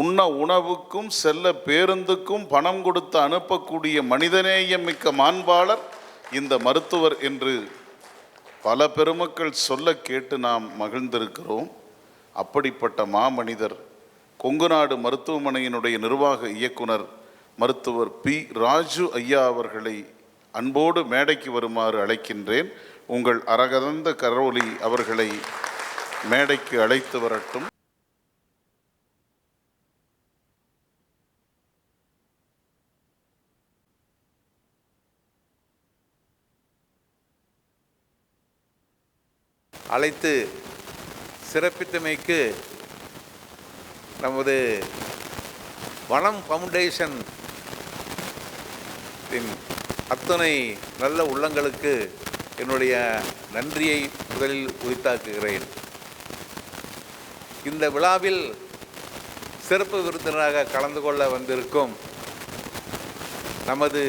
உண்ண உணவுக்கும் செல்ல பேருந்துக்கும் பணம் கொடுத்து அனுப்பக்கூடிய மனிதநேயம் மிக்க மாண்பாளர் இந்த மருத்துவர் என்று பல பெருமக்கள் சொல்ல கேட்டு நாம் மகிழ்ந்திருக்கிறோம். அப்படிப்பட்ட மாமனிதர் கொங்கு நாடு மருத்துவமனையினுடைய நிர்வாக இயக்குனர் மருத்துவர் பி. ராஜு ஐயா அவர்களை அன்போடு மேடைக்கு வருமாறு அழைக்கின்றேன். உங்கள் அரகதந்த கரோலி அவர்களை மேடைக்கு அழைத்து வரட்டும். அழைத்து சிறப்பித்தமைக்கு நமது வனம் ஃபவுண்டேஷன் அத்தனை நல்ல உள்ளங்களுக்கு என்னுடைய நன்றியை முதலில் உரித்தாக்குகிறேன். இந்த விழாவில் சிறப்பு விருந்தினராக கலந்து கொள்ள வந்திருக்கும் நமது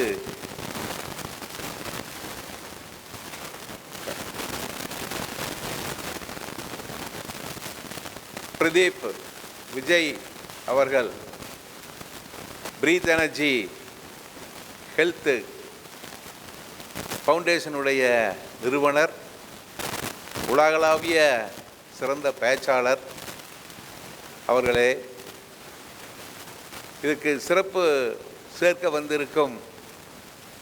பிரதீப் விஜய் அவர்கள் பிரீத் எனர்ஜி ஹெல்த்து ஃபவுண்டேஷனுடைய நிறுவனர் உலகளாவிய சிறந்த பேச்சாளர் அவர்களே இதுக்கு சிறப்பு சேர்க்க வந்திருக்கும்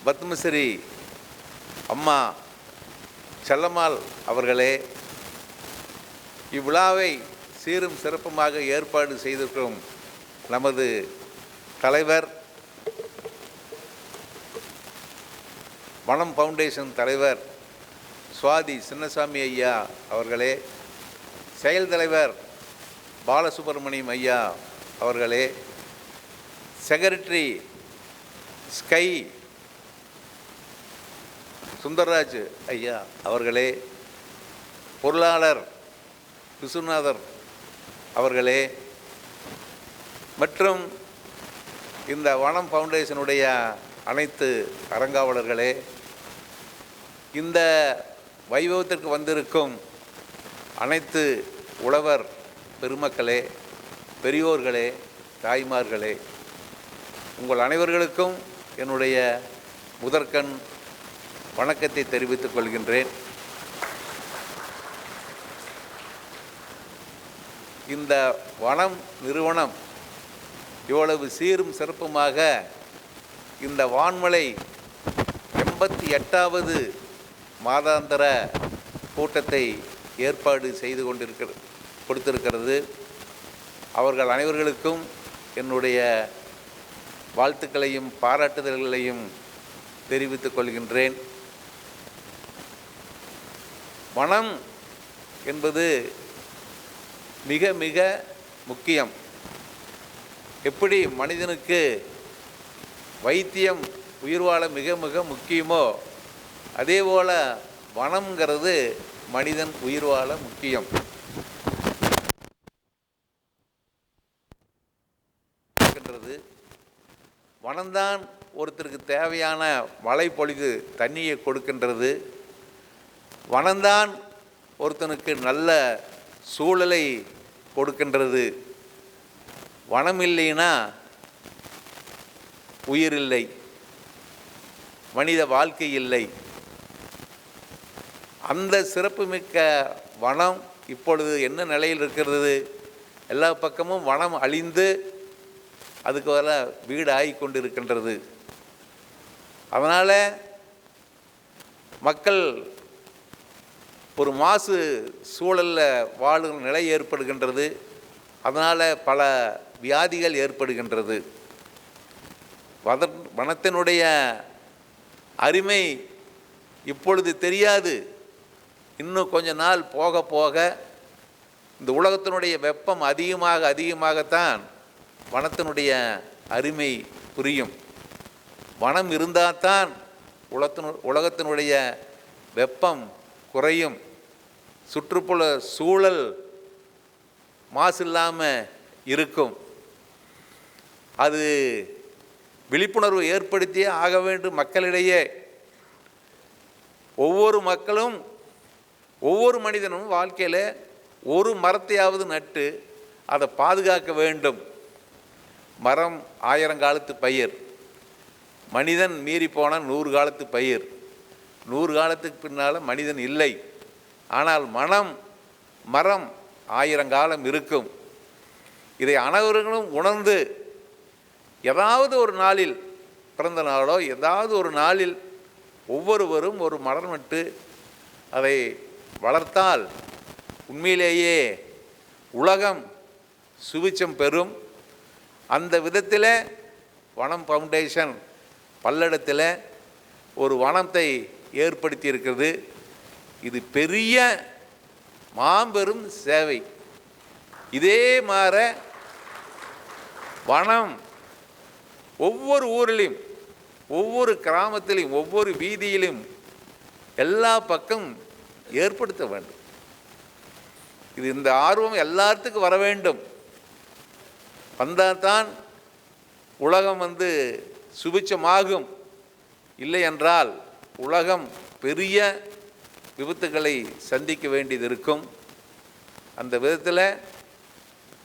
பத்மஸ்ரீ அம்மா செல்லம்மாள் அவர்களே இவ்விழாவை சீரும் சிறப்புமாக ஏற்பாடு செய்திருக்கும் நமது தலைவர் வனம் ஃபவுண்டேஷன் தலைவர் சுவாதி சின்னசாமி ஐயா அவர்களே செயல் தலைவர் பாலசுப்ரமணியம் ஐயா அவர்களே செக்ரட்டரி ஸ்கை சுந்தர்ராஜ் ஐயா அவர்களே பொருளாளர் விஸ்வநாதர் அவர்களே மற்றும் இந்த வனம் ஃபவுண்டேஷனுடைய அனைத்து அறங்காவலர்களே இந்த வைபவத்திற்கு வந்திருக்கும் அனைத்து உழவர் பெருமக்களே பெரியோர்களே தாய்மார்களே உங்கள் அனைவர்களுக்கும் என்னுடைய முதற்கண் வணக்கத்தை தெரிவித்துக் கொள்கின்றேன். இந்த வனம் நிறுவனம் இவ்வளவு சீரும் சிறப்புமாக இந்த வான்மலை எண்பத்தி எட்டாவது மாதாந்திர கூட்டத்தை ஏற்பாடு செய்து கொண்டிருக்க கொடுத்திருக்கிறது. அவர்கள் அனைவர்களுக்கும் என்னுடைய வாழ்த்துக்களையும் பாராட்டுதல்களையும் தெரிவித்துக் கொள்கின்றேன். வனம் என்பது மிக மிக முக்கியம். எப்படி மனிதனுக்கு வைத்தியம் உயிர் வாழ மிக மிக முக்கியமோ அதே போல் வனம்ங்கிறது மனிதன் உயிர் வாழ முக்கியம். வனம்தான் ஒருத்தருக்கு தேவையான மழை பொழிவு தண்ணியை கொடுக்கின்றது. வனம்தான் ஒருத்தனுக்கு நல்ல சூழலை கொடுக்கின்றது. வனம் இல்லைன்னா உயிர் இல்லை. மனித வாழ்க்கை இல்லை. அந்த சிறப்புமிக்க வனம் இப்பொழுது என்ன நிலையில் இருக்கிறது? எல்லா பக்கமும் வனம் அழிந்து அதுக்கு வர வீடு ஆகி கொண்டு இருக்கின்றது அதனால் மக்கள் ஒரு மாசு சூழலில் வாழும் நிலை ஏற்படுகின்றது. அதனால் பல வியாதிகள் ஏற்படுகின்றது. வத வனத்தினுடைய அருமை இப்பொழுது தெரியாது. இன்னும் கொஞ்ச நாள் போக போக இந்த உலகத்தினுடைய வெப்பம் அதிகமாக அதிகமாகத்தான் வனத்தினுடைய அருமை புரியும். வனம் இருந்தால் தான் உலகத்தினு உலகத்தினுடைய வெப்பம் குறையும். சுற்றுப்புற சூழல் மாசு இல்லாமல் இருக்கும். அது விழிப்புணர்வு ஏற்படுத்தியே ஆக வேண்டும் மக்களிடையே. ஒவ்வொரு மக்களும் ஒவ்வொரு மனிதனும் வாழ்க்கையில் ஒரு மரத்தையாவது நட்டு அதை பாதுகாக்க வேண்டும். மரம் ஆயிரங்காலத்து பயிர். மனிதன் மீறி போனால் நூறு காலத்து பயிர். நூறு காலத்துக்கு பின்னால் மனிதன் இல்லை. ஆனால் மனம் மரம் ஆயிரங்காலம் இருக்கும். இதை அனைவர்களும் உணர்ந்து ஏதாவது ஒரு நாளில் பிறந்த நாளோ ஏதாவது ஒரு நாளில் ஒவ்வொருவரும் ஒரு மரம் நட்டு அதை வளர்த்தால் உண்மையிலேயே உலகம் சுவிச்சம் பெறும். அந்த விதத்தில் வனம் ஃபவுண்டேஷன் பல்லடத்தில் ஒரு வனத்தை ஏற்படுத்தி இருக்கிறது இது பெரிய மாபெரும் சேவை. இதே மாற வனம் ஒவ்வொரு ஊரிலையும் ஒவ்வொரு கிராமத்திலையும் ஒவ்வொரு வீதியிலும் எல்லா பக்கம் ஏற்படுத்த வேண்டும். இது இந்த ஆர்வம் எல்லாத்துக்கும் வர வேண்டும். வந்தால் தான் உலகம் வந்து சுபிச்சமாகும் இல்லை என்றால் உலகம் பெரிய விபத்துக்களை சந்திக்க வேண்டியது இருக்கும் அந்த விதத்தில்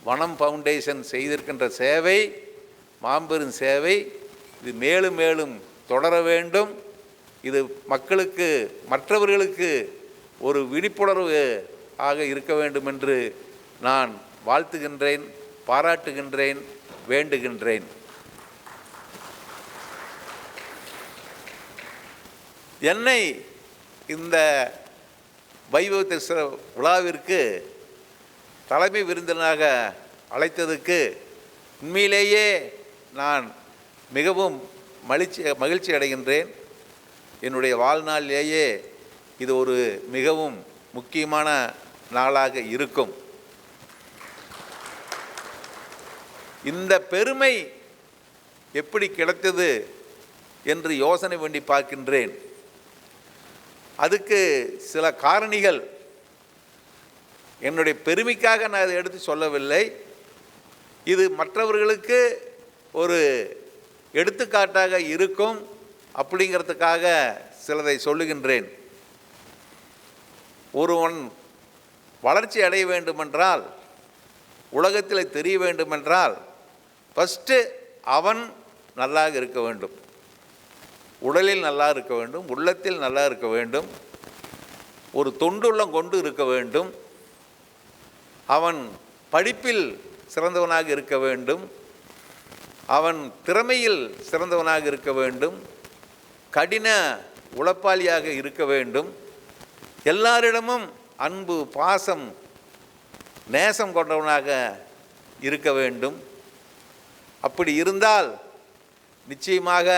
வனம் ஃபவுண்டேஷன் செய்திருக்கின்ற சேவை மாம்பெரும் சேவை இது மேலும் மேலும் தொடர வேண்டும். இது மக்களுக்கு மற்றவர்களுக்கு ஒரு விழிப்புணர்வு ஆக இருக்க வேண்டும் என்று நான் வாழ்த்துகின்றேன் பாராட்டுகின்றேன் வேண்டுகின்றேன். என்னை இந்த வைபவ விழாவிற்கு தலைமை விருந்தினராக அழைத்ததுக்கு உண்மையிலேயே நான் மிகவும் மகிழ்ச்சி மகிழ்ச்சி அடைகின்றேன். என்னுடைய வாழ்நாளிலேயே இது ஒரு மிகவும் முக்கியமான நாளாக இருக்கும். இந்த பெருமை எப்படி கிடைத்தது என்று யோசனை வேண்டி பார்க்கின்றேன். அதுக்கு சில காரணிகள். என்னுடைய பெருமைக்காக நான் இதை எடுத்து சொல்லவில்லை. இது மற்றவர்களுக்கு ஒரு எடுத்துக்காட்டாக இருக்கும் அப்படிங்கிறதுக்காக சிலதை சொல்லுகின்றேன். ஒருவன் வளர்ச்சி அடைய வேண்டுமென்றால் உலகத்தில் தெரிய வேண்டுமென்றால் ஃபஸ்ட்டு அவன் நல்லாக இருக்க வேண்டும். உடலில் நல்லா இருக்க வேண்டும் உள்ளத்தில் நல்லா இருக்க வேண்டும் ஒரு தொண்டுள்ளம் கொண்டு இருக்க வேண்டும் அவன் படிப்பில் சிறந்தவனாக இருக்க வேண்டும் அவன் திறமையில் சிறந்தவனாக இருக்க வேண்டும் கடின உழைப்பாளியாக இருக்க வேண்டும் எல்லாரிடமும் அன்பு பாசம் நேசம் கொண்டவனாக இருக்க வேண்டும். அப்படி இருந்தால் நிச்சயமாக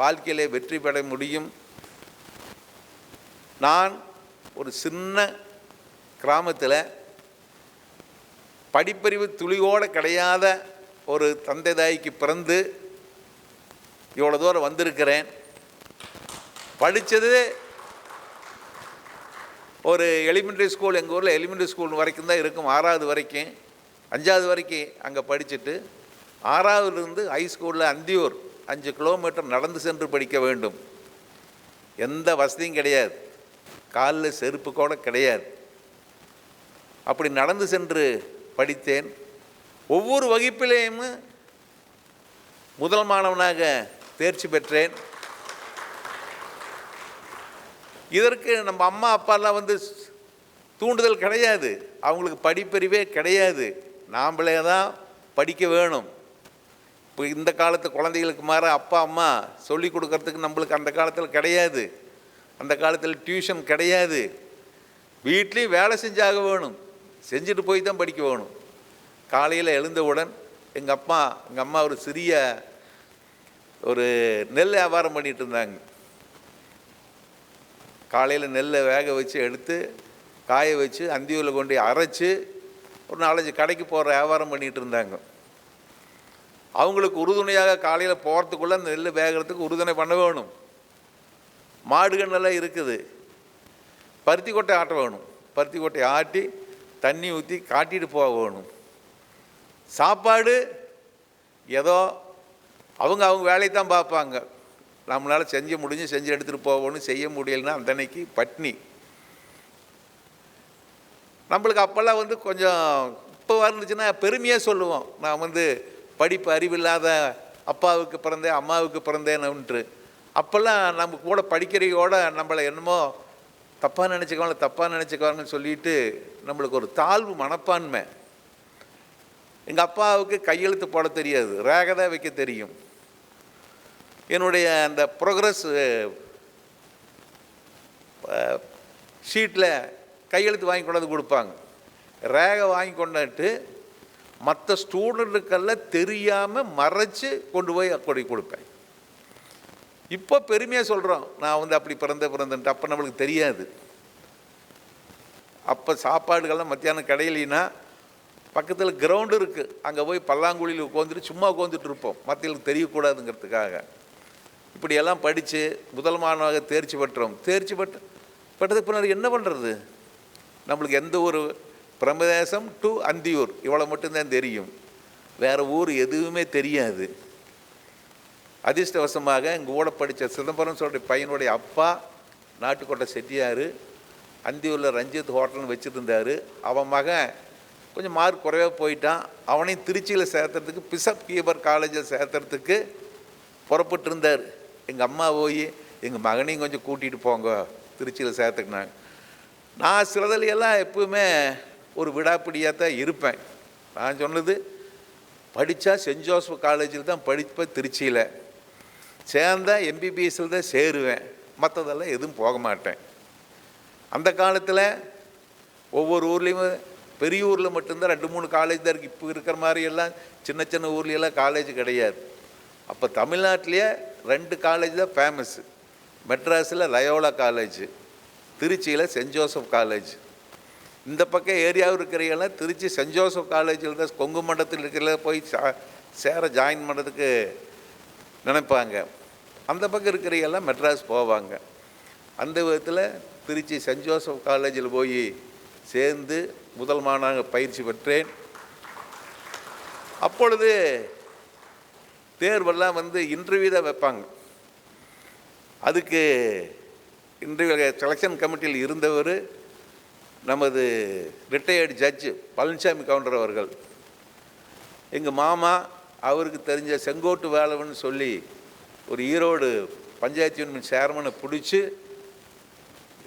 வாழ்க்கையிலே வெற்றி பெற முடியும். நான் ஒரு சின்ன கிராமத்தில் படிப்பறிவு துளியோடு கிடையாத ஒரு தந்தை தாய்க்கு பிறந்து இவ்வளோ தூரம் வந்திருக்கிறேன். படித்தது ஒரு எலிமெண்ட்ரி ஸ்கூல் எங்கள் ஊரில் எலிமெண்ட்ரி ஸ்கூல் வரைக்கும் தான் இருக்கும் ஆறாவது வரைக்கும். அஞ்சாவது வரைக்கும் அங்கே படிச்சுட்டு ஆறாவதுலேருந்து ஹை ஸ்கூலில் அந்தியூர் அஞ்சு கிலோமீட்டர் நடந்து சென்று படிக்க வேண்டும். எந்த வசதியும் கிடையாது. காலில் செருப்பு கூட கிடையாது. அப்படி நடந்து சென்று படித்தேன். ஒவ்வொரு வகுப்பிலேயும் முதல் மாணவனாக தேர்ச்சி பெற்றேன். இதற்கு நம்ம அம்மா அப்பாலாம் வந்து தூண்டுதல் கிடையாது. அவங்களுக்கு படிப்பறிவே கிடையாது. நாம்ளே தான் படிக்க வேணும். இப்போ இந்த காலத்து குழந்தைகளுக்கு மாற அப்பா அம்மா சொல்லி கொடுக்கறதுக்கு நம்மளுக்கு அந்த காலத்தில் கிடையாது. அந்த காலத்தில் டியூஷன் கிடையாது. வீட்லேயும் வேலை செஞ்சாக வேணும். செஞ்சுட்டு போய் தான் படிக்க வேணும். காலையில் எழுந்தவுடன் எங்கள் அப்பா எங்கள் அம்மா ஒரு சிறிய ஒரு நெல் வியாபாரம் பண்ணிகிட்டு இருந்தாங்க. காலையில் நெல்லை வேக வச்சு எடுத்து காய வச்சு அந்தியூரில் கொண்டு அரைச்சி ஒரு நாலஞ்சு கடைக்கு போகிற வியாபாரம் பண்ணிகிட்டு இருந்தாங்க. அவங்களுக்கு உறுதுணையாக காலையில் போகிறதுக்குள்ளே அந்த நெல் வேகிறதுக்கு உறுதுணை பண்ண வேணும். மாடுகண்ணெல்லாம் இருக்குது. பருத்தி கொட்டை ஆட்ட வேணும். பருத்தி கொட்டை ஆட்டி தண்ணி ஊற்றி காட்டிட்டு போக வேணும். சாப்பாடு ஏதோ அவங்க அவங்க வேலையை தான் பார்ப்பாங்க. நம்மளால் செஞ்சு முடிஞ்சு செஞ்சு எடுத்துகிட்டு போகணும் செய்ய முடியலன்னா அந்தன்னைக்கு பட்னி. நம்மளுக்கு அப்போல்லாம் வந்து கொஞ்சம் இப்போ இருந்துச்சுன்னா பெருமையாக சொல்லுவோம். நான் வந்து படிப்பு அறிவில்லாத அப்பாவுக்கு பிறந்தேன் அம்மாவுக்கு பிறந்தேன்னுட்டு அப்போல்லாம் நம்ம கூட படிக்கிறையோட நம்மளை என்னமோ தப்பாக நினச்சிக்குவாங்க தப்பாக நினச்சிக்கவாங்கன்னு சொல்லிட்டு நம்மளுக்கு ஒரு தாழ்வு மனப்பான்மை. எங்கள் அப்பாவுக்கு கையெழுத்து போட தெரியாது ரேகை தான் வைக்க தெரியும். என்னுடைய அந்த ப்ரோக்ரஸ் ஷீட்டில் கையெழுத்து வாங்கி கொண்டாந்து கொடுப்பாங்க. ரேகை வாங்கி கொண்டாட்டு மற்ற ஸ்டூடெண்ட்டுக்கெல்லாம் தெரியாமல் மறைச்சு கொண்டு போய் கொடி கொடுப்பேன். இப்போ பெருமையாக சொல்கிறோம் நான் வந்து அப்படி பிறந்த பிறந்தன்ட்டு அப்போ நம்மளுக்கு தெரியாது. அப்போ சாப்பாடுகள்லாம் மத்தியானம் கிடையலினா பக்கத்தில் கிரவுண்டு இருக்குது அங்கே போய் பல்லாங்குழியில் உட்காந்துட்டு சும்மா உட்காந்துட்டு இருப்போம். மற்றவங்களுக்கு தெரியக்கூடாதுங்கிறதுக்காக. இப்படியெல்லாம் படித்து முதல் மாணவராக தேர்ச்சி பெற்றோம். தேர்ச்சி பெற்ற பெற்றதுக்கு பின்னாடி என்ன பண்ணுறது நம்மளுக்கு எந்த ஒரு பிரமதேசம் டு அந்தியூர். இவ்வளோ மட்டும்தான் தெரியும். வேறு ஊர் எதுவுமே தெரியாது. அதிர்ஷ்டவசமாக எங்கள் கூட படித்த சிதம்பரம் சொல்கிற பையனுடைய அப்பா நாட்டுக்கோட்டை செட்டியார் அந்தியூரில் ரஞ்சித் ஹோட்டல்னு வச்சுருந்தார். அவன் மகன் கொஞ்சம் மார்க் குறைவாக போயிட்டான். அவனையும் திருச்சியில் சேர்த்துறதுக்கு பிசப் கீபர் காலேஜில் சேர்த்துறதுக்கு புறப்பட்டுருந்தார். எங்கள் அம்மா போய் எங்கள் மகனையும் கொஞ்சம் கூட்டிகிட்டு போங்க திருச்சியில் சேர்த்துக்கினாங்க. நான் சிலதுலையெல்லாம் எப்பவுமே ஒரு விடாப்பிடியாக தான் இருப்பேன். நான் சொன்னது படித்தா சென்ட் ஜோசப் காலேஜில் தான் படிப்பேன் திருச்சியில். சேர்ந்தா எம்பிபிஎஸ்சில் தான் சேருவேன். மற்றதெல்லாம் எதுவும் போக மாட்டேன். அந்த காலத்தில் ஒவ்வொரு ஊர்லேயும் பெரிய ஊரில் மட்டும்தான் ரெண்டு மூணு காலேஜ் தான் இருக்குது இப்போ இருக்கிற மாதிரி எல்லாம் சின்ன சின்ன ஊர்லையெல்லாம் காலேஜ் கிடையாது. அப்போ தமிழ்நாட்டிலேயே ரெண்டு காலேஜ் தான் ஃபேமஸ்ஸு மெட்ராஸில் லயோலா காலேஜ் திருச்சியில் சென்ட் ஜோசப் காலேஜ் இந்த பக்கம் ஏரியாவில் இருக்கிறீங்களாம் திருச்சி சென்ட் ஜோசப் காலேஜில் தான் கொங்கு மண்டலத்தில் இருக்கிற போய் சா- சேர ஜாயின் பண்ணுறதுக்கு நினைப்பாங்க. அந்த பக்கம் இருக்கிறவங்கெல்லாம் மெட்ராஸ் போவாங்க. அந்த விதத்தில் திருச்சி சென்ட் ஜோசப் காலேஜில் போய் சேர்ந்து முதல் மாணவ பயிற்சி பெற்றேன். அப்பொழுது தேர்வெல்லாம் வந்து இன்டர்வியூ தான் வைப்பாங்க. அதுக்கு இன்டர்வியூ செலெக்ஷன் கமிட்டியில் இருந்தவர் நமது ரிட்டையர்டு ஜட்ஜு பழனிசாமி கவுண்டர் அவர்கள். எங்கள் மாமா அவருக்கு தெரிஞ்ச செங்கோட்டு வேலவன் சொல்லி ஒரு ஈரோடு பஞ்சாயத்து யூனியன் சேர்மனை பிடிச்சி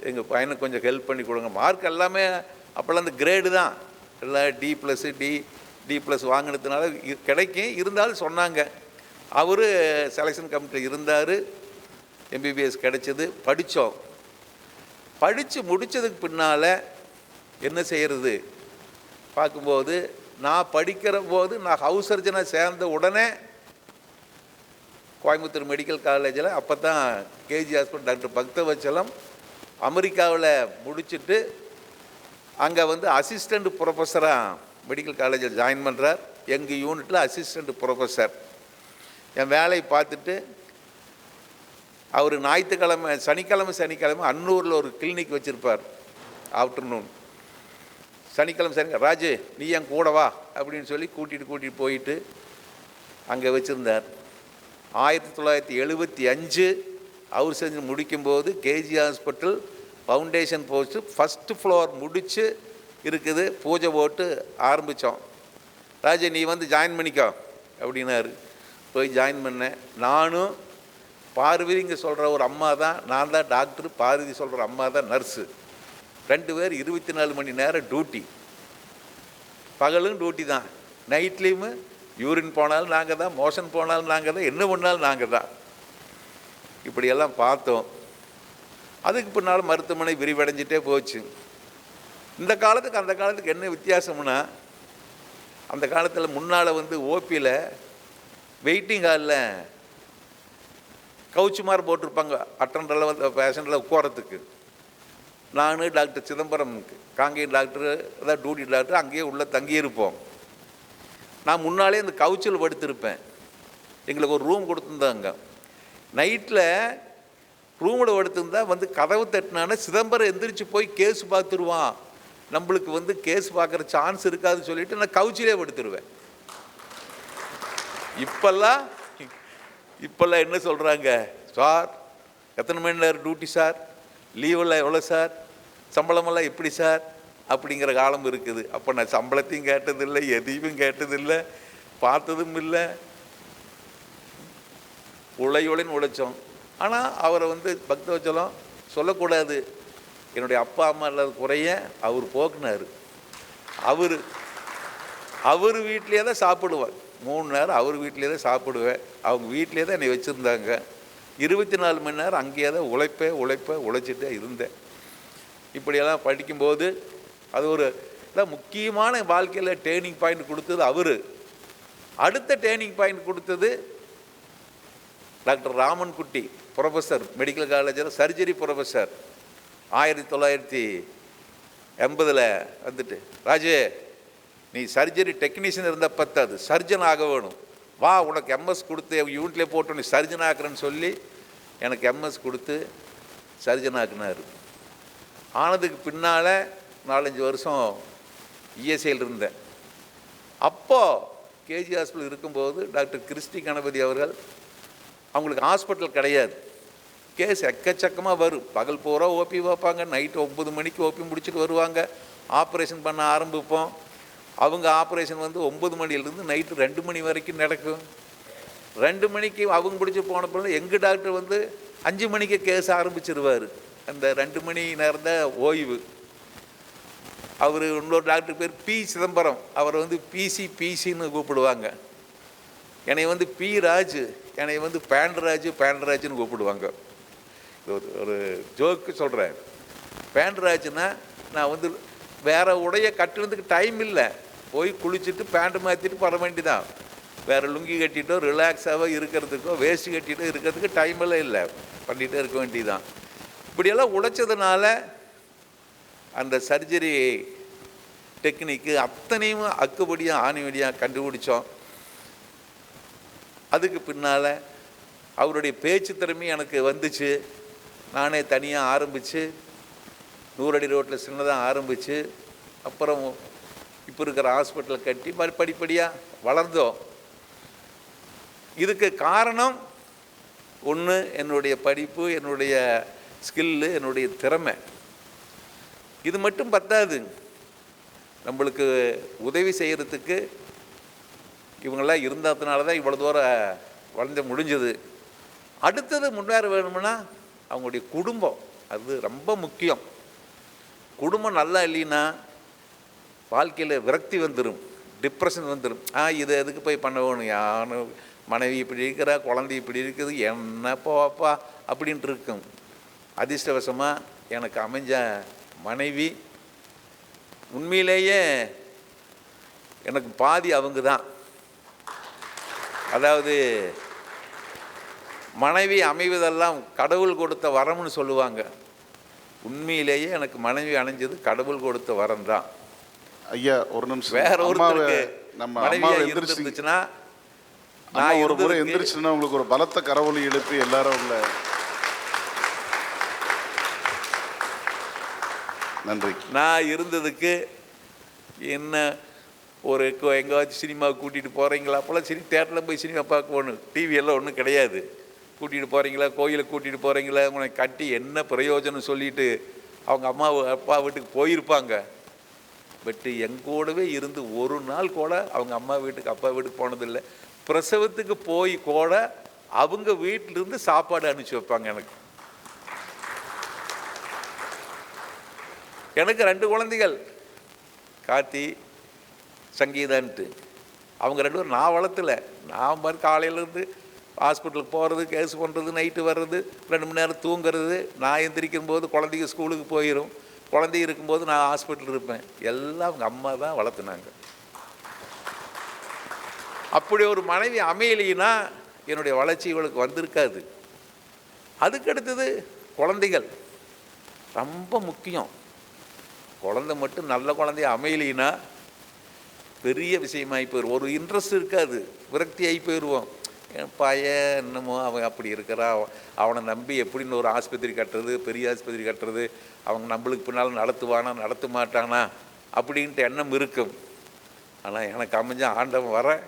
எங்கள் பையனுக்கு கொஞ்சம் ஹெல்ப் பண்ணி கொடுங்க. மார்க் எல்லாமே அப்போல்லாம் அந்த கிரேடு தான். எல்லாம் D plus D D plus வாங்கினதுனால இ- கிடைக்கும். இருந்தாலும் சொன்னாங்க. அவர் செலெக்ஷன் கமிட்டியில் இருந்தார். எம்பிபிஎஸ் கிடைச்சது. படித்தோம் படித்து முடித்ததுக்கு பின்னால் என்ன செய்கிறது பார்க்கும்போது நான் படிக்கிற போது நான் ஹவுஸ் சர்ஜனை சேர்ந்த உடனே கோயம்புத்தூர் மெடிக்கல் காலேஜில் அப்போ தான் கேஜி ஹாஸ்பிட்டல் டாக்டர் பக்தவச்சலம் அமெரிக்காவில் முடிச்சுட்டு அங்கே வந்து அசிஸ்டண்ட் ப்ரொஃபஸராக மெடிக்கல் காலேஜில் ஜாயின் பண்ணுறார் எங்கள் யூனிட்டில் அசிஸ்டண்ட் ப்ரொஃபஸர் என் வேலையை பார்த்துட்டு அவர் ஞாயிற்றுக்கிழமை சனிக்கிழமை சனிக்கிழமை அன்னூரில் ஒரு கிளினிக் வச்சுருப்பார். ஆஃப்டர்நூன் சனிக்கிழமை சனி ராஜு நீ என் கூட வா அப்படின்னு சொல்லி கூட்டிகிட்டு கூட்டிகிட்டு போயிட்டு அங்கே வச்சுருந்தார். ஆயிரத்தி தொள்ளாயிரத்தி எழுபத்தி அஞ்சு அவர் செஞ்சு முடிக்கும்போது KG hospital foundation post first floor முடித்து இருக்குது. பூஜை போட்டு ஆரம்பித்தோம் ராஜு நீ வந்து ஜாயின் பண்ணிக்கோ அப்படின்னாரு. போய் ஜாயின் பண்ணேன். நானும் பார்வதிங்க சொல்கிற ஒரு அம்மா தான் நான் தான் டாக்டர் பார்வதி சொல்கிற அம்மா தான் நர்ஸு. ரெண்டு பேர் இருபத்தி நாலு மணி நேரம் டியூட்டி பகலும் டியூட்டி தான். நைட்லேயும் யூரின் போனாலும் நாங்கள் தான் மோஷன் போனாலும் நாங்கள் தான் என்ன பண்ணாலும் நாங்கள் தான். இப்படியெல்லாம் பார்த்தோம். அதுக்கு பின்னால் மருத்துவமனை விரிவடைஞ்சிட்டே போச்சு. இந்த காலத்துக்கு அந்த காலத்துக்கு என்ன வித்தியாசம்னா அந்த காலத்தில் முன்னால் வந்து ஓபியில் வெயிட்டிங் ஹாலில் கவுச்சு மாதிரி போட்டிருப்பாங்க அட்டண்டரில் வந்து பேஷண்டில் உட்காரத்துக்கு நான் டாக்டர் சிதம்பரம் காங்கேய டாக்டர் அதாவது டியூட்டி டாக்டர் அங்கேயே உள்ளே தங்கியிருப்போம். நான் முன்னாலே இந்த கவுச்சில் படுத்திருப்பேன். எங்களுக்கு ஒரு ரூம் கொடுத்துருந்தாங்க. நைட்டில் ரூமில் படுத்திருந்தா வந்து கதவு தட்டினானே சிதம்பரம் எந்திரிச்சு போய் கேஸ் பார்த்துருவான். நம்மளுக்கு வந்து கேஸ் பார்க்குற சான்ஸ் இருக்காதுன்னு சொல்லிட்டு நான் கவுச்சிலே படுத்துருவேன். இப்போல்லாம் இப்போல்லாம் என்ன சொல்கிறாங்க சார் எத்தனை மணி நேரம் டியூட்டி சார்? லீவெல்லாம் எவ்வளோ சார்? சம்பளமெல்லாம் எப்படி சார்? அப்படிங்கிற காலம் இருக்குது. அப்போ நான் சம்பளத்தையும் கேட்டதில்லை எதையும் கேட்டதில்லை பார்த்ததும் இல்லை. உழையுழைன்னு உழைச்சோம். ஆனால் அவரை வந்து பக்தவச்சலம் சொல்லக்கூடாது. என்னுடைய அப்பா அம்மா இல்லாத குறைய அவர் போக்குனார். அவர் அவர் வீட்டிலே தான் சாப்பிடுவார் மூணு நேரம் அவர் வீட்டிலே தான் சாப்பிடுவேன். அவங்க வீட்டிலே தான் என்னை வச்சுருந்தாங்க. இருபத்தி நாலு மணி நேரம் அங்கேயே தான் உழைப்பேன் உழைப்பேன் உழைச்சிட்டே இருந்தேன். இப்படியெல்லாம் படிக்கும்போது அது ஒரு முக்கியமான வாழ்க்கையில் டேர்னிங் பாயிண்ட் கொடுத்தது அவர். அடுத்த டேர்னிங் பாயிண்ட் கொடுத்தது doctor Raman Kutty professor medical காலேஜில் சர்ஜரி ப்ரொஃபஸர் ஆயிரத்தி தொள்ளாயிரத்தி எண்பதில் வந்துட்டு ராஜே நீ சர்ஜரி டெக்னீஷியன் இருந்தால் பத்தாது சர்ஜன் ஆக வேணும். வா உனக்கு எம்எஸ் கொடுத்து யூனிட்லேயே போட்டு நீ சர்ஜன் ஆக்குறேன்னு சொல்லி எனக்கு எம்எஸ் கொடுத்து சர்ஜன் ஆக்குனார் ஆனதுக்கு பின்னால் நாலஞ்சு வருஷம் இஎஸ்ஐயில் இருந்தேன். அப்போது கேஜி ஹாஸ்பிட்டல் இருக்கும்போது டாக்டர் கிறிஸ்டி கணபதி அவர்கள் அவங்களுக்கு ஹாஸ்பிட்டல் கிடையாது. கேஸ் எக்கச்சக்கமாக வரும். பகல் பூரா ஓபி வைப்பாங்க நைட்டு ஒம்பது மணிக்கு ஓபி முடிச்சுட்டு வருவாங்க. ஆப்ரேஷன் பண்ண ஆரம்பிப்போம். அவங்க ஆப்ரேஷன் வந்து ஒம்பது மணிலேருந்து நைட்டு ரெண்டு மணி வரைக்கும் நடக்கும். ரெண்டு மணிக்கு அவங்க பிடிச்சி போன பிறகு எங்கள் டாக்டர் வந்து அஞ்சு மணிக்கு கேஸ் ஆரம்பிச்சிருவார். அந்த ரெண்டு மணி நேரம் தான் ஓய்வு. அவர் இன்னொரு டாக்டர் பேர் பி சிதம்பரம். அவரை வந்து பிசி பிசின்னு கூப்பிடுவாங்க. என்னை வந்து பி ராஜ் என்னை வந்து பேண்டராஜ் பேண்டராஜ்னு கூப்பிடுவாங்க. இது ஒரு ஒரு ஜோக்கு சொல்கிறேன் பேண்டராஜ்னா நான் வந்து வேற உடைய கட்டுறதுக்கு டைம் இல்லை. போய் குளிச்சுட்டு பேண்ட் மாற்றிட்டு வர வேண்டிதான். வேறு லுங்கி கட்டிட்டோ ரிலாக்ஸாகவோ இருக்கிறதுக்கோ வேஸ்ட்டு கட்டிட்டோ இருக்கிறதுக்கு டைம் எல்லாம் இல்லை. பண்ணிகிட்டே இருக்க வேண்டியதுதான் இப்படியெல்லாம் உழைச்சதுனால அந்த சர்ஜரி டெக்னிக்கு அத்தனையும் அக்குபடியாக ஆணிவடியாக கண்டுபிடிச்சோம். அதுக்கு பின்னால் அவருடைய பேச்சு திறமை எனக்கு வந்துச்சு. நானே தனியாக ஆரம்பித்து நூறடி ரோட்டில் சின்னதாக ஆரம்பித்து அப்புறம் இப்போ இருக்கிற ஹாஸ்பிட்டல் கட்டி மறு படிப்படியாக வளர்ந்தோம். இதுக்கு காரணம் ஒன்று என்னுடைய படிப்பு என்னுடைய ஸ்கில்லு என்னுடைய திறமை. இது மட்டும் பத்தாது. நம்மளுக்கு உதவி செய்கிறதுக்கு இவங்களாம் இருந்ததுனால தான் இவ்வளோ தூரம் வளர்ந்து முடிஞ்சது. அடுத்தது முன்னேற வேணும்னா அவங்களுடைய குடும்பம் அது ரொம்ப முக்கியம். குடும்பம் நல்லா இல்லைன்னா வாழ்க்கையில் விரக்தி வந்துடும் டிப்ரெஷன் வந்துடும் ஆ இதை எதுக்கு போய் பண்ண வேணும் யானு மனைவி இப்படி இருக்கிறா குழந்தை இப்படி இருக்குது என்ன போப்பா அப்படின்ட்டு இருக்கும். அதிர்ஷ்டவசமாக எனக்கு அமைஞ்ச மனைவி உண்மையிலேயே எனக்கு பாதி அவங்க தான் அதாவது மனைவி அமைவதெல்லாம் கடவுள் கொடுத்த வரம்னு சொல்லுவாங்க. உண்மையிலேயே எனக்கு மனைவி அணைஞ்சது கடவுள் கொடுத்த வரம் தான் ஐயா ஒரு நிமிஷம். வேற ஒருத்தருக்கு நம்ம அம்மாவை எந்திரிச்சு இருந்துச்சுன்னா அம்மா நான் ஒரு முறை எந்திரிச்சுன்னா உங்களுக்கு ஒரு பலத்த கரவொலி எழுப்பி எல்லாரும் உள்ள நன்றி. நான் இருந்ததுக்கு என்ன ஒரு எங்கேயாச்சும் சினிமா கூட்டிகிட்டு போகிறீங்களா அப்போல்லாம் சரி தேட்டரில் போய் சினிமா பார்க்க போகணும் டிவி எல்லாம் ஒன்றும் கிடையாது. கூட்டிகிட்டு போகிறீங்களா கோயிலுக்கு கூட்டிகிட்டு போகிறீங்களா உனக்கு கட்டி என்ன பிரயோஜனம் சொல்லிட்டு அவங்க அம்மா அப்பா வீட்டுக்கு போயிருப்பாங்க. பட்டு எங்கூடவே இருந்து ஒரு நாள் கூட அவங்க அம்மா வீட்டுக்கு அப்பா வீட்டுக்கு போனதில்லை. பிரசவத்துக்கு போய் கூட அவங்க வீட்டிலிருந்து சாப்பாடு அனுப்பிச்சி வைப்பாங்க எனக்கு. எனக்கு ரெண்டு குழந்தைகள். கார்த்தி சங்கீதான்ட்டு. அவங்க ரெண்டு பேரும் நான் வளர்த்துல. நான் மாதிரி காலையிலேருந்து ஹாஸ்பிட்டலுக்கு போகிறது கேஸ் பண்ணுறது நைட்டு வர்றது ரெண்டு மணி நேரம் தூங்குறது. நான் எந்திரிக்கும் போது குழந்தைங்க ஸ்கூலுக்கு போயிடும் குழந்தை இருக்கும்போது நான் ஹாஸ்பிட்டல் இருப்பேன். எல்லாம் அவங்க அம்மா தான் வளர்த்துனாங்க. அப்படி ஒரு மனைவி அமையலைன்னா என்னுடைய வளர்ச்சி இவளுக்கு வந்திருக்காது. அதுக்கு அடுத்தது குழந்தைகள். ரொம்ப முக்கியம். குழந்தை மட்டும் நல்ல குழந்தைய அமையலைன்னா பெரிய விஷயமாகி போயிடும் ஒரு இன்ட்ரெஸ்ட் இருக்காது. விரக்தி ஆகி போயிடுவோம் என் பையன் என்னமோ அவன் அப்படி இருக்கிறான் அவ- அவனை நம்பி எப்படின்னு ஒரு ஆஸ்பத்திரி கட்டுறது பெரிய ஆஸ்பத்திரி கட்டுறது. அவங்க நம்மளுக்கு பின்னால் நடத்துவானா நடத்த மாட்டானா அப்படின்ட்டு எண்ணம் இருக்கும். ஆனால் எனக்கு அமைஞ்ச ஆண்டவன் வர.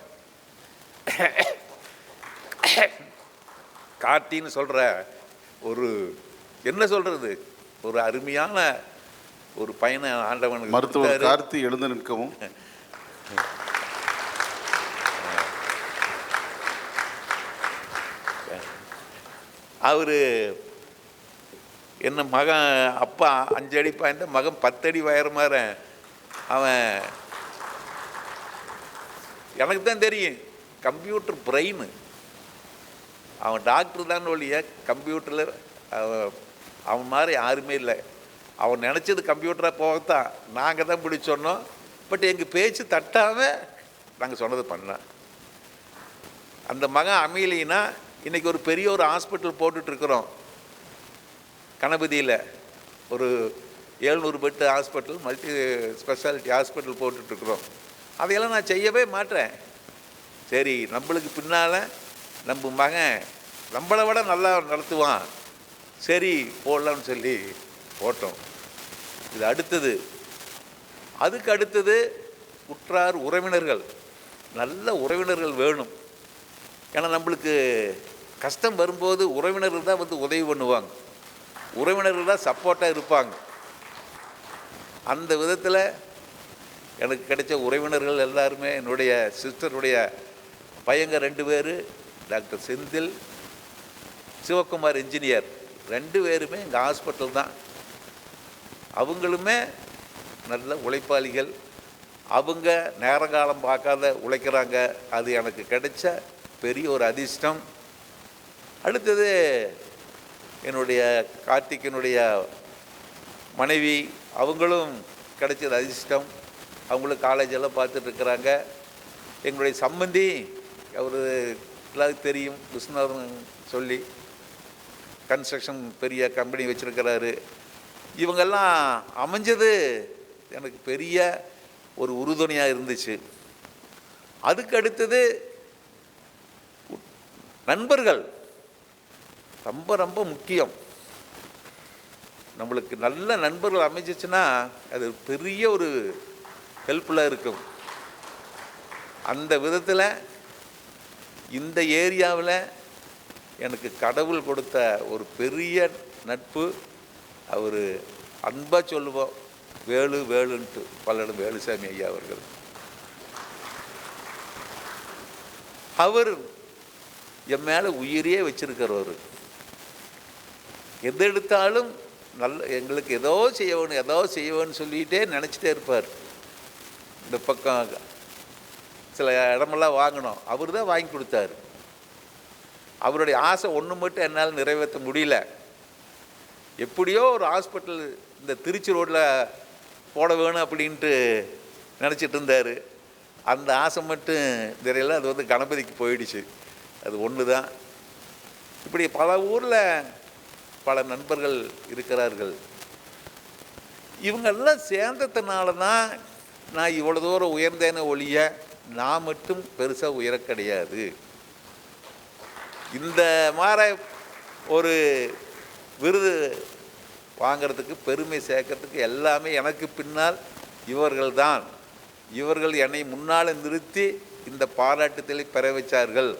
காட்டின்னு சொல்கிற ஒரு என்ன சொல்கிறது ஒரு அருமையான ஒரு பையனை ஆண்டவனுக்கு மருத்துவர். கார்த்தி எழுந்து நிற்கவும் அவர் என்ன மகன் அப்பா அஞ்சு அடி பாய்ந்த மகன் பத்தடி வயரமாற அவன் எனக்கு தான் தெரியும். கம்ப்யூட்டர் பிரெயின் அவன் டாக்டர் தான் ஒழிய கம்ப்யூட்டரில் அவன் மாதிரி யாருமே இல்லை. அவன் நினச்சது கம்ப்யூட்டராக போகத்தான். நாங்கள் தான் பிடிச்சோன்னோம் சொன்னோம். பட் எங்கள் பேச்சு தட்டாமல் நாங்கள் சொன்னது பண்ணேன் அந்த மகன் அமையலைன்னா இன்றைக்கி ஒரு பெரிய ஒரு ஹாஸ்பிட்டல் போட்டுட்ருக்குறோம் கணபதியில் ஒரு எழுநூறு bed hospital multi speciality hospital போட்டுட்ருக்குறோம் அதையெல்லாம் நான் செய்யவே மாட்டேன். சரி நம்மளுக்கு பின்னால் நம்ம மகன் நம்மளை விட நல்லா நடத்துவான். சரி போடலாம்னு சொல்லி போட்டோம். இது அடுத்தது. அதுக்கு அடுத்தது உற்றார் உறவினர்கள். நல்ல உறவினர்கள் வேணும். ஏன்னா நம்மளுக்கு கஷ்டம் வரும்போது உறவினர்கள் தான் வந்து உதவி பண்ணுவாங்க. உறவினர்கள் தான் சப்போர்ட்டாக இருப்பாங்க. அந்த விதத்தில் எனக்கு கிடைச்ச உறவினர்கள் எல்லாருமே என்னுடைய சிஸ்டருடைய பையங்க ரெண்டு பேர் டாக்டர் செந்தில் சிவகுமார் இன்ஜினியர் ரெண்டு பேருமே எங்கள் ஹாஸ்பிட்டல் தான். அவங்களுமே நல்ல உழைப்பாளிகள். அவங்க நேரங்காலம் பார்க்காத உழைக்கிறாங்க. அது எனக்கு கிடைச்ச பெரிய ஒரு அதிர்ஷ்டம். அடுத்தது என்னுடைய கார்த்திக்கினுடைய மனைவி அவங்களும் கிடைச்சது அதிர்ஷ்டம். அவங்களும் காலேஜெல்லாம் பார்த்துட்ருக்குறாங்க எங்களுடைய சம்பந்தி அவர் எல்லாருக்கும் தெரியும் விஸ்வநாதன் சொல்லி கன்ஸ்ட்ரக்ஷன் பெரிய கம்பெனி வச்சுருக்கிறாரு. இவங்கெல்லாம் அமைஞ்சது எனக்கு பெரிய ஒரு உறுதுணையாக இருந்துச்சு. அதுக்கு அடுத்தது நண்பர்கள். ரொம்ப ரொம்ப முக்கியம். நம்மளுக்கு நல்ல நண்பர்கள் அமைஞ்சிச்சுன்னா அது பெரிய ஒரு ஹெல்ப்ஃபுல்லாக இருக்கும். அந்த விதத்தில் இந்த ஏரியாவில் எனக்கு கடவுள் கொடுத்த ஒரு பெரிய நட்பு அவர் அன்பாக சொல்லுவோம் வேலு வேலுன்ட்டு பல்லடம் வேலுசாமி ஐயா அவர்கள். அவர் என் மேலே உயிரையே வச்சிருக்கிறவர். எது எடுத்தாலும் நல்ல எங்களுக்கு ஏதோ செய்யணும் ஏதோ செய்யணும்னு சொல்லிகிட்டே நினச்சிட்டே இருப்பார். இந்த பக்கம் சில இடமெல்லாம் வாங்கினோம். அவர் தான் வாங்கி கொடுத்தாரு. அவருடைய ஆசை ஒன்று மட்டும் என்னால் நிறைவேற்ற முடியல. எப்படியோ ஒரு ஹாஸ்பிட்டல் இந்த திருச்சி ரோட்டில் போட வேணும் அப்படின்ட்டு நினச்சிட்டு இருந்தார். அந்த ஆசை மட்டும் தெரியல அது வந்து கணபதிக்கு போயிடுச்சு. அது ஒன்று தான் இப்படி பல ஊரில் பல நண்பர்கள் இருக்கிறார்கள். இவங்கெல்லாம் சேர்ந்ததுனால தான் நான் இவ்வளோ தூரம் உயர்ந்தேன ஒழிய நான் மட்டும் பெருசாக உயர கிடையாது. இந்த மாதிரி ஒரு விருது வாங்கிறதுக்கு பெருமை சேர்க்கறதுக்கு எல்லாமே எனக்கு பின்னால் இவர்கள் தான் இவர்கள் என்னை முன்னால் நிறுத்தி இந்த பாராட்டுதலை பெற வச்சார்கள்.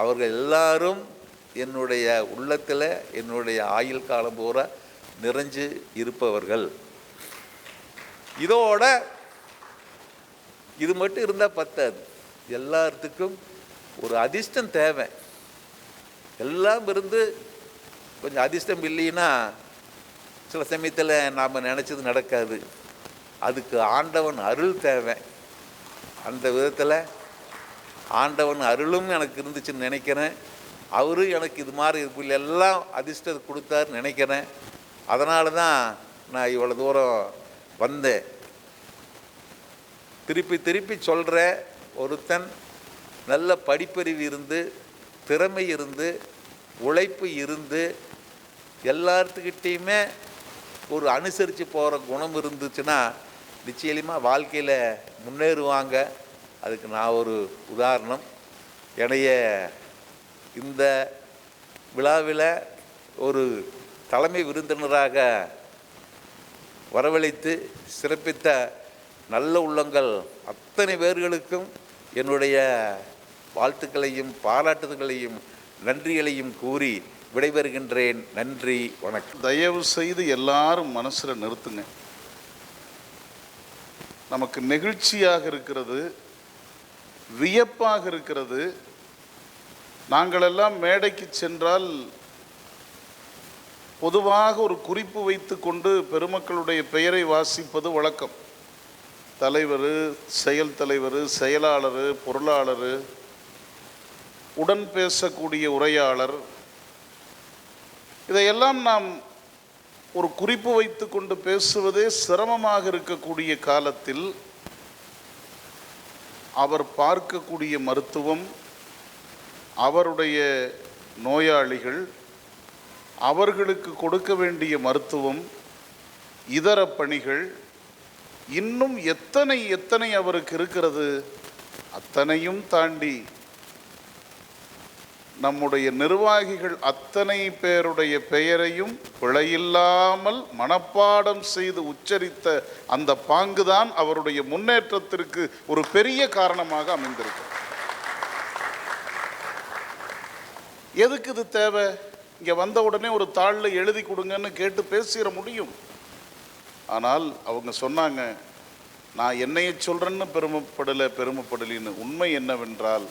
அவர்கள் எல்லாரும் என்னுடைய உள்ளத்தில் என்னுடைய ஆயுள் காலம் பூரா நிறைஞ்சு இருப்பவர்கள். இதோட இது மட்டும் இருந்தால் பத்தாது. எல்லாத்துக்கும் ஒரு அதிர்ஷ்டம் தேவை. எல்லாம் இருந்து கொஞ்சம் அதிர்ஷ்டம் இல்லைன்னா சில சமயத்தில் நாம் நினச்சது நடக்காது. அதுக்கு ஆண்டவன் அருள் தேவை. அந்த விதத்தில் ஆண்டவன் அருளும் எனக்கு இருந்துச்சுன்னு நினைக்கிறேன். அவரும் எனக்கு இது மாதிரி இதுக்குள்ள எல்லாம் அதிர்ஷ்டத்தை கொடுத்தாருன்னு நினைக்கிறேன். அதனால தான் நான் இவ்வளோ தூரம் வந்தேன். திருப்பி திருப்பி சொல்கிற ஒருத்தன் நல்ல படிப்பறிவு இருந்து திறமை இருந்து உழைப்பு இருந்து எல்லாத்துக்கிட்டேயுமே ஒரு அனுசரித்து போகிற குணம் இருந்துச்சுன்னா நிச்சயமாக வாழ்க்கையில் முன்னேறுவாங்க. அதுக்கு நான் ஒரு உதாரணம். என்னைய இந்த விழாவில் ஒரு தலைமை விருந்தினராக வரவழைத்து சிறப்பித்த நல்ல உள்ளங்கள் அத்தனை பேர்களுக்கும் என்னுடைய வாழ்த்துக்களையும் பாராட்டுதல்களையும் நன்றிகளையும் கூறி விடைபெறுகின்றேன். நன்றி வணக்கம். தயவு செய்து எல்லாரும் மனசில் நிறுத்துங்க. நமக்கு நெகிழ்ச்சியாக இருக்கிறது வியப்பாக இருக்கிறது நாங்களெல்லாம் மேடைக்கு சென்றால் பொதுவாக ஒரு குறிப்பு வைத்து கொண்டு பெருமக்களுடைய பெயரை வாசிப்பது வழக்கம். தலைவர் செயல் தலைவர் செயலாளர் பொருளாளர் உடன் பேசக்கூடிய உரையாளர் இதையெல்லாம் நாம் ஒரு குறிப்பு வைத்து கொண்டு பேசுவதே சிரமமாக இருக்கக்கூடிய காலத்தில் அவர் பார்க்கக்கூடிய மருத்துவம் அவருடைய நோயாளிகள் அவர்களுக்கு கொடுக்க வேண்டிய மருத்துவம் இதர பணிகள் இன்னும் எத்தனை எத்தனை அவருக்கு இருக்கிறது அத்தனையும் தாண்டி நம்முடைய நிர்வாகிகள் அத்தனை பேருடைய பெயரையும் பிழையில்லாமல் மனப்பாடம் செய்து உச்சரித்த அந்த பாங்குதான் அவருடைய முன்னேற்றத்திற்கு ஒரு பெரிய காரணமாக அமைந்திருக்கு எதுக்கு இது தேவை? இங்கே வந்த உடனே ஒரு தாளில் எழுதி கொடுங்கன்னு கேட்டு பேசிட முடியும். ஆனால் அவங்க சொன்னாங்க நான் என்னையை சொல்கிறேன்னு பெருமைப்படலை பெருமைப்படலின்னு. உண்மை என்னவென்றால்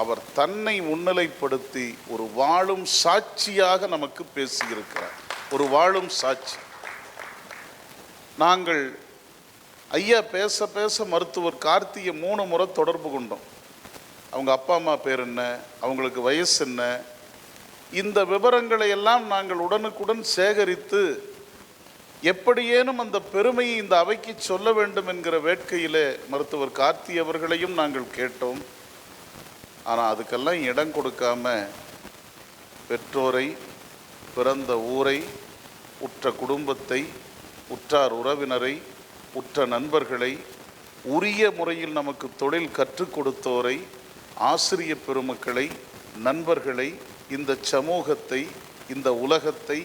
அவர் தன்னை முன்னிலைப்படுத்தி ஒரு வாழும் சாட்சியாக நமக்கு பேசியிருக்கிறார். ஒரு வாழும் சாட்சி. நாங்கள் ஐயா பேச பேச மருத்துவர் கார்த்தியை மூணு முறை தொடர்பு கொண்டோம். அவங்க அப்பா அம்மா பேர் என்ன அவங்களுக்கு வயசு என்ன இந்த விவரங்களை எல்லாம் நாங்கள் உடனுக்குடன் சேகரித்து எப்படியேனும் அந்த பெருமையை இந்த அவைக்கு சொல்ல வேண்டும் என்கிற வேட்கையிலே மருத்துவர் கார்த்தி அவர்களையும் நாங்கள் கேட்டோம். ஆனால் அதுக்கெல்லாம் இடம் கொடுக்காம பெற்றோரை பிறந்த ஊரை உற்ற குடும்பத்தை உற்றார் உறவினரை உற்ற நண்பர்களை உரிய முறையில் நமக்கு தொழில் கற்றுக் கொடுத்தோரை ஆசிரிய பெருமக்களை நண்பர்களை இந்த சமூகத்தை இந்த உலகத்தை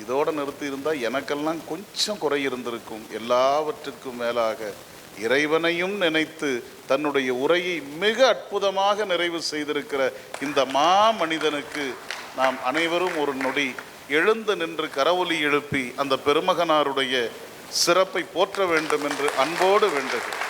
இதோடு நிறுத்தி இருந்தால் எனக்கெல்லாம் கொஞ்சம் குறை இருந்திருக்கும். எல்லாவற்றுக்கும் மேலாக இறைவனையும் நினைத்து தன்னுடைய உரையை மிக அற்புதமாக நிறைவு செய்திருக்கிற இந்த மா மனிதனுக்கு நாம் அனைவரும் ஒரு நொடி எழுந்து நின்று கரவொலி எழுப்பி அந்த பெருமகனாருடைய சிறப்பை போற்ற வேண்டும் என்று அன்போடு வேண்டுகிறேன்